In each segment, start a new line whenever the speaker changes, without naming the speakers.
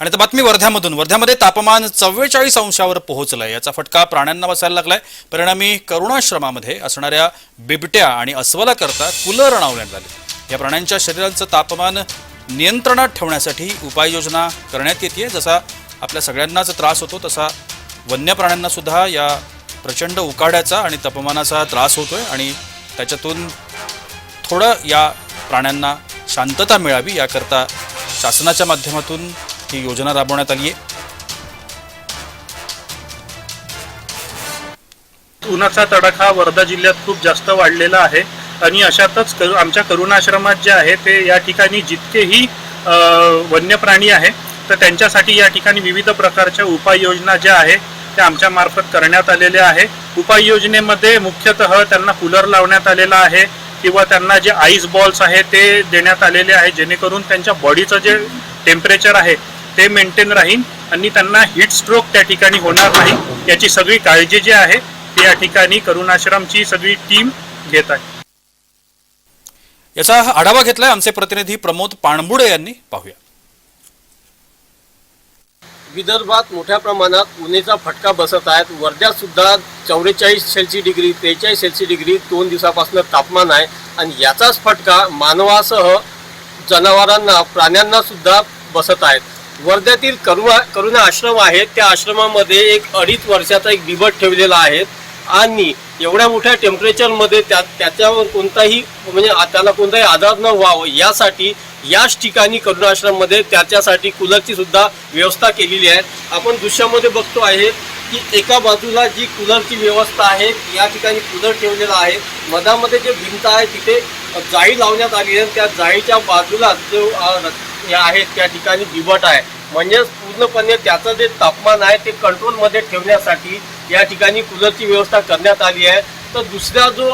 आणि आता बातमी वर्ध्यामधून. वर्ध्यामध्ये तापमान चव्वेचाळीस अंशावर पोहोचलंय. याचा फटका प्राण्यांना बसायला लागलाय. परिणामी करुणाश्रमामध्ये असणाऱ्या बिबट्या आणि अस्वलाकरता कुलर लावण्यात आले या प्राण्यांच्या शरीराचं तापमान नियंत्रणात ठेवण्यासाठी उपाययोजना करण्यात येते जसा आपल्या सगळ्यांनाच त्रास होतो तसा वन्य प्राण्यांना सुद्धा या प्रचंड उकाड्याचा आणि तापमानाचा त्रास होतोय आणि त्याच्यातून थोडं या प्राण्यांना शांतता मिळावी याकरता शासनाच्या माध्यमातून ही योजना राबवण्यात आली आहे.
उन्हाचा तडाखा वर्धा जिल्ह्यात खूप जास्त वाढलेला आहे आणि अशातच करू आमच्या करुणाश्रमात जे आहे ते या ठिकाणी जितकेही वन्य प्राणी आहे तर त्यांच्यासाठी या ठिकाणी विविध प्रकारच्या उपाययोजना ज्या आहे त्या आमच्या मार्फत करण्यात आलेल्या आहे. उपाययोजनेमध्ये मुख्यतः त्यांना कूलर लावण्यात आलेला आहे किंवा त्यांना जे आईस बॉल्स आहे ते देण्यात आलेले आहे जेणेकरून त्यांच्या बॉडीचं जे टेम्परेचर आहे ते मेंटेन राहील आणि त्यांना हीट स्ट्रोक त्या ठिकाणी होणार नाही. याची सगळी काळजी जी आहे ती या ठिकाणी करुणाश्रमची सगळी टीम घेत आहे.
याचा आढावा घेतलाय आमचे प्रतिनिधी प्रमोद पाणबुडे यांनी. पाहूया.
विदर्भात मोठ्या प्रमाणात उन्हाचा फटका बसत आहेत. वर्ध्यात सुद्धा चौवेचाळीस सेल्सिअस डिग्री त्रेचाळीस सेल्सिअस डिग्री दोन दिवसापासून तापमान आहे. आणि याचाच फटका मानवासह जनावरांना प्राण्यांना सुद्धा बसत आहेत. वर्ध्यातील करुणा करुणा आश्रम आहे. त्या आश्रमामध्ये एक अडीच वर्षाचा एक बिबट ठेवलेला आहे. आणि एवढ्या मोठ्या टेम्परेचरमध्ये त्या त्याच्यावर कोणताही म्हणजे त्याला कोणताही आधार न व्हावं यासाठी याच ठिकाणी करुणाश्रममध्ये त्याच्यासाठी कूलरची सुद्धा व्यवस्था केलेली आहे. आपण दृश्यामध्ये बघतो आहे की एका बाजूला जी कूलरची व्यवस्था आहे या ठिकाणी कूलर ठेवलेला आहे. मधामध्ये जे भिंत आहे तिथे जाळी लावण्यात आली आहे. त्या जाळीच्या बाजूला जो अ, हे त्या ठिकाणी बिबट आहे. म्हणजेच पूर्णपणे त्याचं जे तापमान आहे ते कंट्रोलमध्ये ठेवण्यासाठी या ठिकाणी कूलरची व्यवस्था करण्यात आली आहे. तर दुसरा जो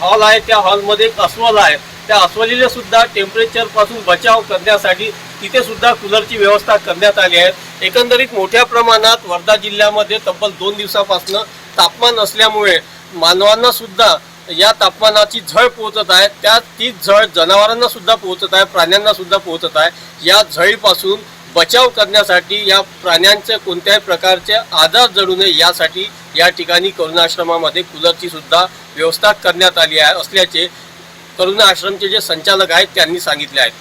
हॉल आहे त्या हॉलमध्ये एक अस्वल आहे. त्या अस्वलीला सुद्धा टेम्परेचरपासून बचाव करण्यासाठी तिथे सुद्धा कूलरची व्यवस्था करण्यात आली आहे. एकंदरीत मोठ्या प्रमाणात वर्धा जिल्ह्यामध्ये तब्बल दोन दिवसापासून तापमान असल्यामुळे मानवांना सुद्धा या तापमानाची झळ पोहोचत आहे. त्या तीच झळ जनावरांना सुद्धा पोहोचत आहे प्राण्यांना सुद्धा पोहोचत आहे. या झळीपासून बचाव करण्यासाठी या प्राण्यांचे कोणत्याही प्रकारचे आजार जडू नये यासाठी या ठिकाणी करुणाश्रमामध्ये कूलरची सुद्धा व्यवस्था करण्यात आली आहे असल्याचे करुणा आश्रमचे जे संचालक आहेत त्यांनी सांगितले आहेत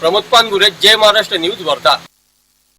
प्रमोद पानगुरे जय महाराष्ट्र न्यूज वर्धा.